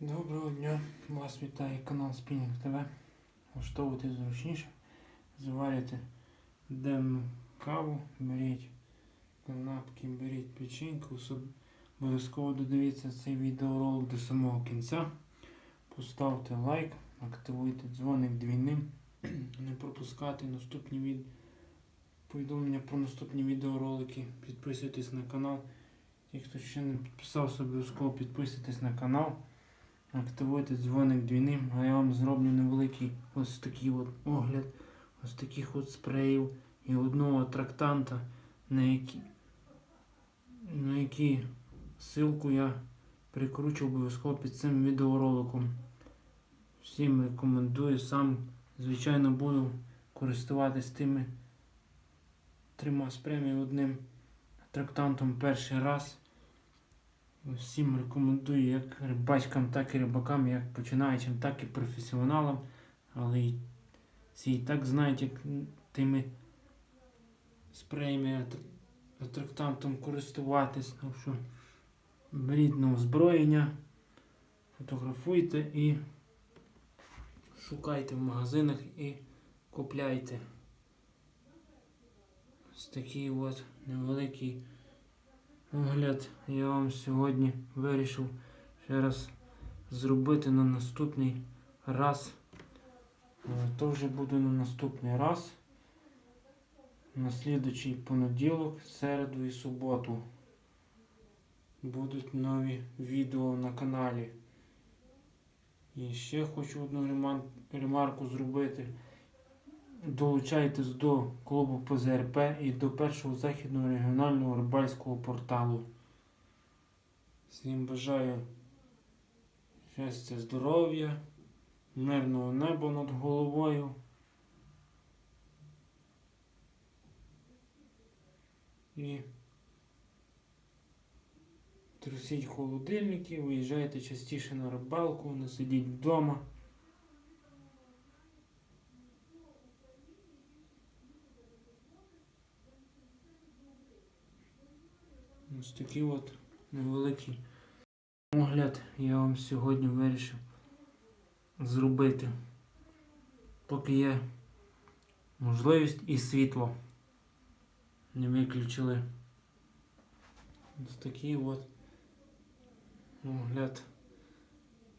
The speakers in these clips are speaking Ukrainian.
Доброго дня! Вас вітає канал Spinning TV. Влаштовуйте зручніше, заварюйте денну каву, беріть канапки, беріть печеньку, обов'язково додивіться цей відеоролик до самого кінця. Поставте лайк, активуйте дзвоник двійним, не пропускати наступні від... повідомлення про наступні відеоролики. Підписуйтесь на канал. Ті, хто ще не підписався, обов'язково підписуйтесь на канал. Активуйте дзвоник двійним, а я вам зроблю невеликий ось такий от огляд ось таких от спреїв і одного трактанта, на які, на які ссылку я прикручу обов'язково під цим відеороликом. Всім рекомендую, сам звичайно буду користуватись тими трьома спреями одним трактантом перший раз. Всім рекомендую як рибачкам, так і рибакам, як починаючим, так і професіоналам. Але всі і так знають, як тими спреями атрактантом користуватись. Так що беріть на озброєння, фотографуйте і шукайте в магазинах і купляйте. Ось такий от невеликий огляд я вам сьогодні вирішив ще раз зробити на наступний раз. Е, То вже буде на наступний раз. На слідучий понеділок, середу і суботу. Будуть нові відео на каналі. І ще хочу одну ремарку зробити. Долучайтесь до клубу ПЗРП і до першого західного регіонального рибальського порталу. Всім бажаю щастя, здоров'я, мирного неба над головою. І трусіть холодильники, виїжджайте частіше на рибалку, не сидіть вдома. Ось такий от невеликий огляд я вам сьогодні вирішив зробити. Поки є можливість і світло. Не виключили. Ось такий от огляд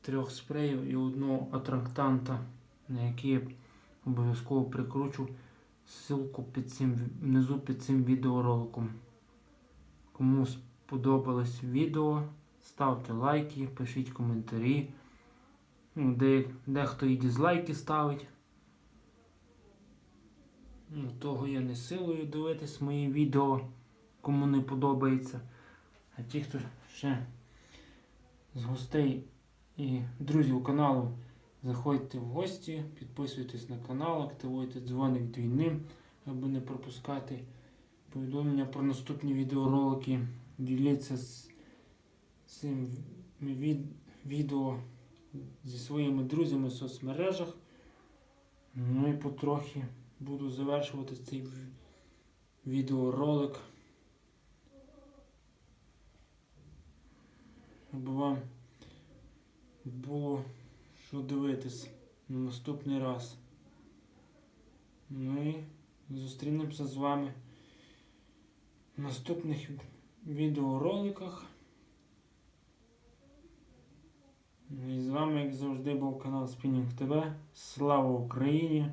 трьох спреїв і одного атрактанта, на який я обов'язково прикручу ссылку під цим, внизу під цим відеороликом. Кому сподобалось відео, ставте лайки, пишіть коментарі. Ну, де, дехто і дизлайки ставить. Ну, того я не силою дивитись мої відео, кому не подобається. А ті, хто ще з гостей і друзів каналу, заходьте в гості, підписуйтесь на канал, активуйте дзвоник двійним, аби не пропускати повідомлення про наступні відеоролики. Діліться з цим від, відео зі своїми друзями в соцмережах. Ну і потрохи буду завершувати цей відеоролик. Аби вам було що дивитись на наступний раз. Ну і зустрінемося з вами в наступних відеороликах. І з вами, як завжди, був канал Спінінг ТВ. Слава Україні!